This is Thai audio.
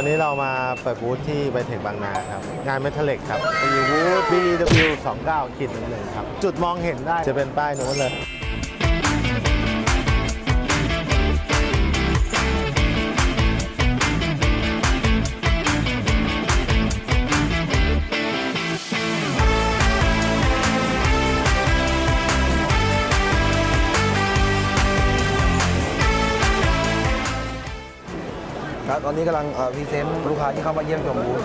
ันนี้เปิดบูธที่ไบเทคบางนาครับ งานเมทัลเล็กครับมีบูธ BW 29 ขีดหนึ่งครับ จุดมองเห็นได้จะเป็นป้ายโน้นเลย ตอนนี้กำลังพรีเซนต์ลูกค้าที่เข้ามาเยี่ยมชมบูธ